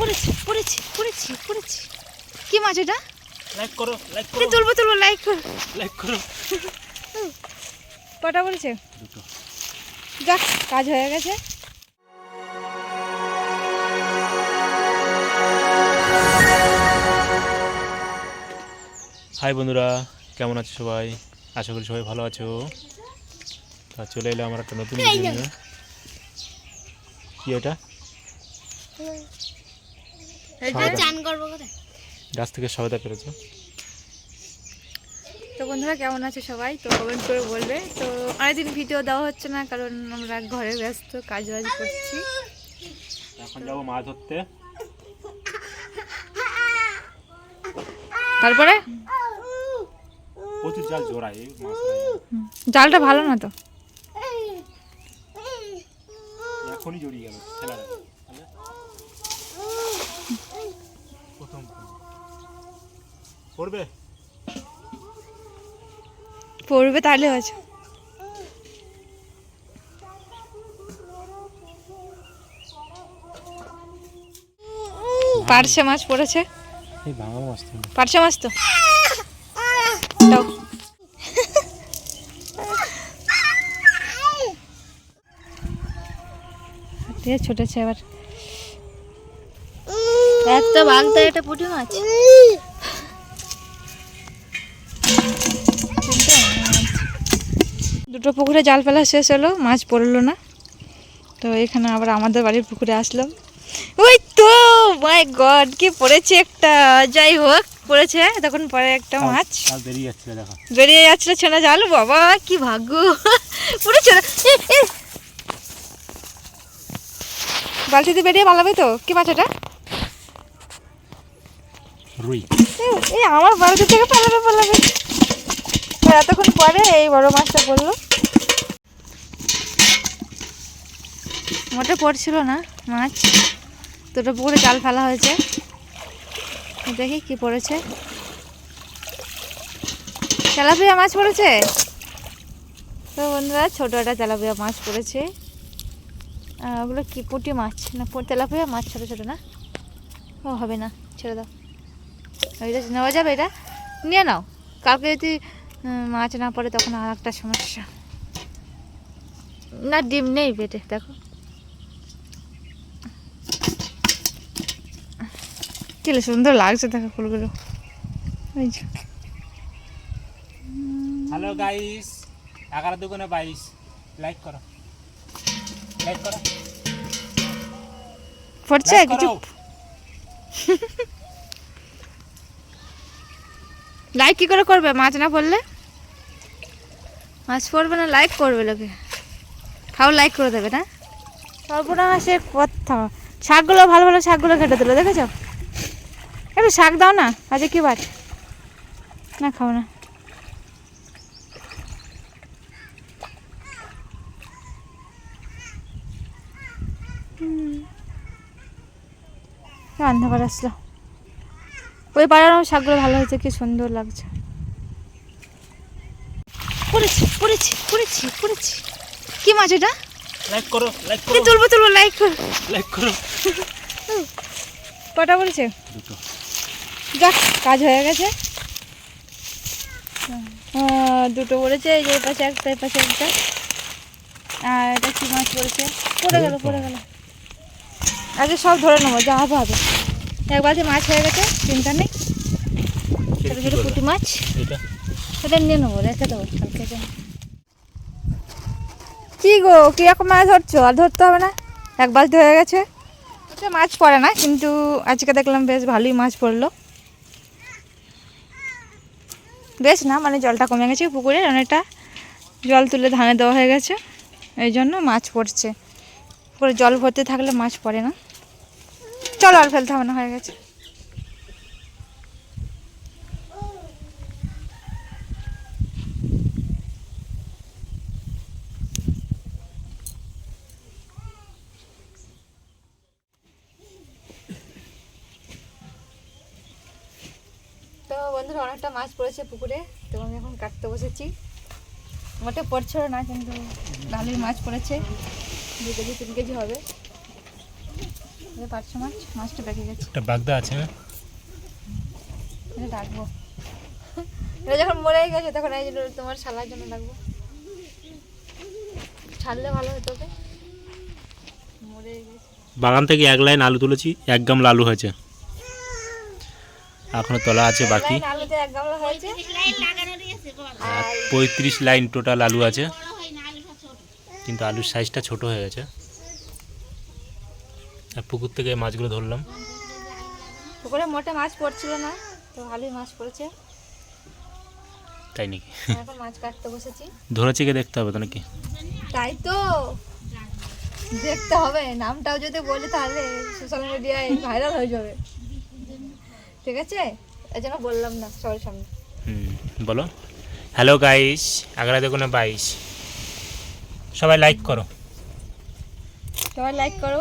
পড়েছি পড়েছি পড়েছি পড়েছি। কি মাছ এটা? লাইক করো লাইক করো। তুলবো তুলবো লাইক কর। লাইক করো। কটা বলেছে? দুটো। যাক কাজ হয়ে গেছে। হাই বন্ধুরা কেমন আছো সবাই? আশা করি সবাই ভালো আছো। তা চলে এলো আমার একটা নতুন কি এটা? চান করব কোথায়? গাছ থেকে সবেদা পেরেছ। তো বন্ধুরা কেমন আছে সবাই? তো কমেন্ট করে বলবে। তো অনেকদিন ভিডিও দেওয়া হচ্ছে না কারণ আমরা ঘরে ব্যস্ত কাজ বাজ করছি। এখন যাব মাছ ধরতে। তারপরে? প্রচুর জাল জোড়ায় জালটা ভালো না তো? এখনই জড়িয়ে গেল ছেলেরা প্রথম পড়বে? পড়বে তাহলে হয়েছে পার্শে মাছ পড়েছে? এই ভাঙা মাছ তো। পার্শে মাছ তো? ছুটেছে এবার একটা বাগদা এটা পুঁটি মাছ। দুটো পুকুরে জাল ফেলা শেষ হলো মাছ পড়ল না। তো এখানে আবার আমাদের বাড়ির পুকুরে আসলাম ওই তো মাই গড কি পড়েছে একটা। যাই হোক পড়েছে তখন পরে একটা মাছ। বেরিয়ে যাচ্ছিল দেখো। বেরিয়ে যাচ্ছিল ছেনা জাল বাবা কি ভাগ্য। পুরো ছেনা এ, এ। বালতিতে বেরিয়ে পালাবে তো? কি মাছ এটা? রুই। এই আমার বালতি থেকে পালাবে পালাবে। এতক্ষণ পরে এই বড় মাছটা পড়ল। মোটে পড়ছিল না মাছ। দুটো পুকুরে জাল ফেলা হয়েছে। দেখি কি পড়েছে। তেলাপিয়া মাছ পড়েছে? তো বন্ধুরা, ছোটো একটা তেলাপিয়া মাছ পড়েছে। ওগুলো কি পুঁটি মাছ? না তেলাপিয়া মাছ ছোটো ছোটো না? ও, হবে না, ছেড়ে দাও। ওইটা নেওয়া যাবে এটা? নিয়ে নাও। কালকে যদি মাছ না পড়ে তখন আর একটা সমস্যা। না ডিম নেই পেটে দেখো। কি সুন্দর লাগছে দেখো ফুলগুলো। হ্যালো গাইস এগারো দুগুণে বাইশ। লাইক করো। লাইক করো। পড়ছে কিছু? লাইক কি করে করবে? মাছ না পড়লে? মাছ পড়বে না লাইক করবে লোকে। খাও লাইক করে দেবে, না? সর্বনাশের কথা। শাকগুলো, ভালো ভালো শাকগুলো কেটে দিলো, দেখেছ? একটু শাক দাও না আজকে কি বার? না, খাও না। অন্ধকার আসলো। ওই পাড়ার আমার শাকগুলো ভালো হয়েছে কি সুন্দর লাগছে। পড়েছি পড়েছি পড়েছি পড়েছি কি মাছ এটা? লাইক করো লাইক করো। তুলবো তুলবো লাইক কর। লাইক করো। কটা পড়েছে দুটো। যাক কাজ হয়ে গেছে। দুটো পড়েছে এই যে পাশে একটা এই পাশে একটা। আর এটা কি মাছ পড়েছে পড়ে গেল পড়ে গেল। আগে সব ধরে নেব যা হবে হবে। এক বালতি মাছ হয়ে গেছে চিন্তা নেই। ছোটো ছোটো পুঁটি মাছ। সেটা নিয়ে নেব রেখে দেবো কালকে কি গো কীরকম মাছ ধরছো? আর ধরতে হবে না? এক বালতি হয়ে গেছে। মাছ পড়ে না কিন্তু আজকে দেখলাম বেশ ভালোই মাছ পড়ল। বেশ না মানে জলটা কমে গেছে পুকুরে অনেকটা জল তুলে ধানে দেওয়া হয়ে গেছে। এই জন্য মাছ পড়ছে। পুকুরে জল ভর্তি থাকলে মাছ পড়ে না। চলো, আর ফেলতে হবে না, হয়ে গেছে। তো বন্ধুরা, অনেকটা মাছ পড়েছে পুকুরে, তো আমি এখন কাটতে বসেছি। মোটে পড়ছিল না, কিন্তু ভালোই মাছ পড়েছে। দু কেজি, তিন কেজি হবে। এই পাঁচশো মাছ মাছটা বেঁকে গেছে। একটা বাগদা আছে এটা ডাকবো। এটা যখন মরে গেছে তখন এই তোমার শালার জন্য ডাকবো। ছাড়লে ভালো হতো ওকে মরে গেছে। বাগান থেকে এক লাইন আলু তুলেছি এক গামলা আলু হয়েছে। এখনও তলা আছে বাকি। পঁয়ত্রিশ লাইন টোটাল আলু আছে। কিন্তু আলুর সাইজটা ছোট হয়ে গেছে। আর পুকুর থেকে মাছগুলো ধরলাম। পুকুরে মোটে মাছ পড়ছিল না তো ভালোই মাছ পড়েছে। তাই নাকি? এখন মাছ কাটতে বসেছি। ধরেছি কে দেখতে হবে তো নাকি? তাই তো। দেখতে হবে নামটাও যদি বলি তাহলে সোশ্যাল মিডিয়ায় ভাইরাল হয়ে যাবে। ঠিক আছে? এই জন্য বললাম না সবার সামনে। হুম বলো। হ্যালো গাইস আগ্রা দেখুন বাইশ? সবাই লাইক করো। সবাই লাইক করো।